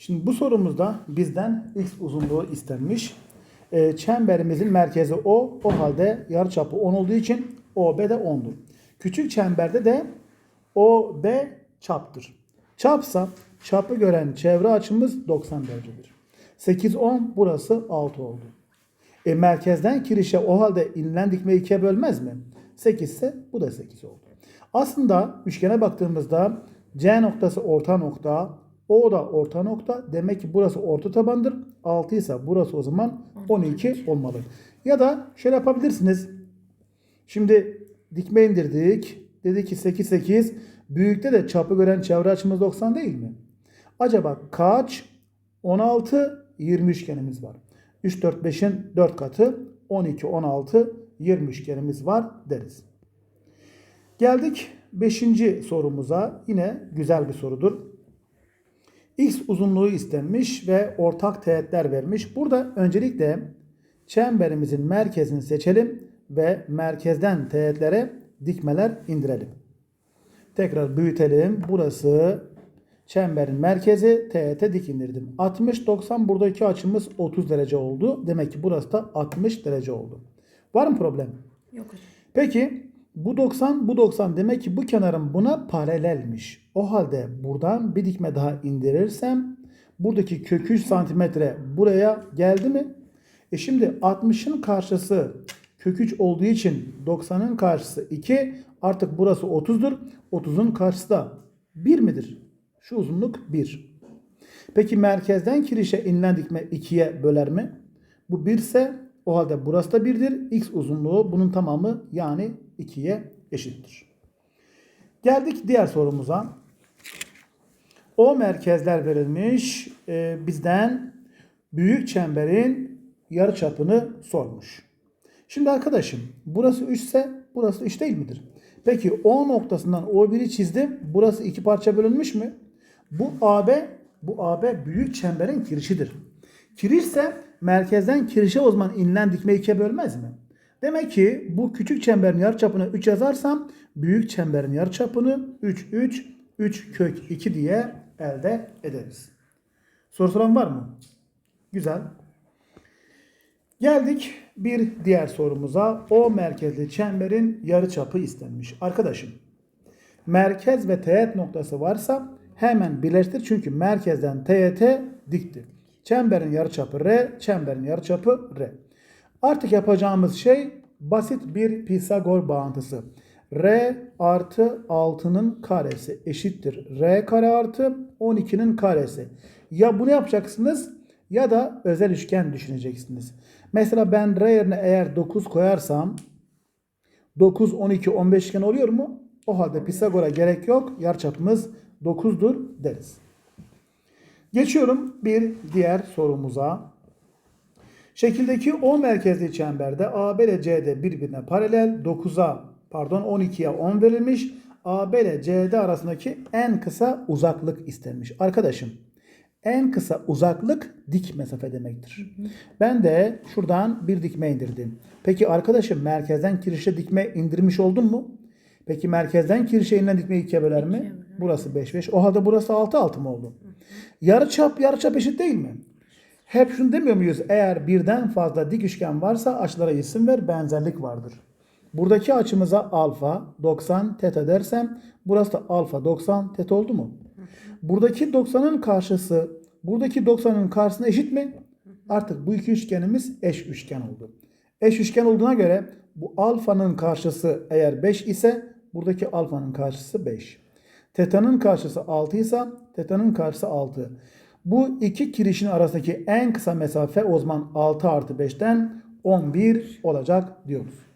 Şimdi bu sorumuzda bizden x uzunluğu istenmiş. Ee, çemberimizin merkezi O. O halde yarıçapı 10 olduğu için OB de 10'dur. Küçük çemberde de OB çaptır. Çapsa çapı gören çevre açımız 90 derecedir. 8 10 burası 6 oldu. E merkezden kirişe o halde inilen dikme ikiye bölmez mi? 8 ise bu da 8 oldu. Aslında üçgene baktığımızda C noktası orta nokta, O da orta nokta. Demek ki burası orta tabandır. 6 ise burası o zaman 12 olmalı. Ya da şöyle yapabilirsiniz. Şimdi dikme indirdik. Dedi ki 8 8. Büyükte de çapı gören çevre açımız 90 değil mi? Acaba kaç? 16 20 üçgenimiz var. 3 4 5'in 4 katı 12 16 20 üçgenimiz var deriz. Geldik 5. sorumuza. Yine güzel bir sorudur. X uzunluğu istenmiş ve ortak teğetler vermiş. Burada öncelikle çemberimizin merkezini seçelim ve merkezden teğetlere dikmeler indirelim. Tekrar büyütelim. Burası çemberin merkezi teğete dik indirdim. 60 90 buradaki açımız 30 derece oldu. Demek ki burası da 60 derece oldu. Var mı problem? Yok. Peki bu 90 bu 90 demek ki bu kenarın buna paralelmiş. O halde buradan bir dikme daha indirirsem buradaki kök 3 santimetre buraya geldi mi? E şimdi 60'ın karşısı kök 3 olduğu için 90'ın karşısı 2 artık burası 30'dur. 30'un karşısı da 1 midir? Şu uzunluk 1. Peki merkezden kirişe inilen dikme 2'ye böler mi? Bu 1 ise o halde burası da 1'dir. X uzunluğu bunun tamamı yani 2'ye eşittir. Geldik diğer sorumuza. O merkezler verilmiş. Ee, bizden büyük çemberin yarıçapını sormuş. Şimdi arkadaşım burası 3 ise burası 3 değil midir? Peki O noktasından O1'i çizdim. Burası iki parça bölünmüş mü? Bu AB bu AB büyük çemberin kirişidir. Kirişse merkezden kirişe o zaman inilen dikme ikiye bölmez mi? Demek ki bu küçük çemberin yarıçapını 3 yazarsam büyük çemberin yarıçapını 3 3 3 kök 2 diye elde ederiz. Soru soran var mı? Güzel. Geldik bir diğer sorumuza. O merkezli çemberin yarıçapı istenmiş. Arkadaşım merkez ve teğet noktası varsa hemen birleştir. Çünkü merkezden teğete dikti. Çemberin yarıçapı R, çemberin yarıçapı R. Artık yapacağımız şey basit bir Pisagor bağıntısı. R artı 6'nın karesi eşittir. R kare artı 12'nin karesi. Ya bunu yapacaksınız ya da özel üçgen düşüneceksiniz. Mesela ben R yerine eğer 9 koyarsam 9, 12, 15 üçgen oluyor mu? O halde Pisagor'a gerek yok. Yarıçapımız 9'dur deriz. Geçiyorum bir diğer sorumuza. Şekildeki O merkezli çemberde AB ile CD birbirine paralel 9'a pardon 12'ye 10 verilmiş. AB ile CD arasındaki en kısa uzaklık istenmiş. Arkadaşım en kısa uzaklık dik mesafe demektir. Ben de şuradan bir dikme indirdim. Peki arkadaşım merkezden kirişe dikme indirmiş oldun mu? Peki merkezden kirişe inilen dikme ikiye böler mi? Burası 5 5. O halde burası 6 6 mı oldu? Yarıçap yarıçap eşit değil mi? Hep şunu demiyor muyuz? Eğer birden fazla dik üçgen varsa açılara isim ver benzerlik vardır. Buradaki açımıza alfa 90 teta dersem burası da alfa 90 teta oldu mu? Buradaki 90'ın karşısı buradaki 90'ın karşısına eşit mi? Artık bu iki üçgenimiz eş üçgen oldu. Eş üçgen olduğuna göre bu alfanın karşısı eğer 5 ise buradaki alfanın karşısı 5. Teta'nın karşısı 6 ise teta'nın karşısı 6. Bu iki kirişin arasındaki en kısa mesafe o zaman 6 artı 5'ten 11 olacak diyoruz.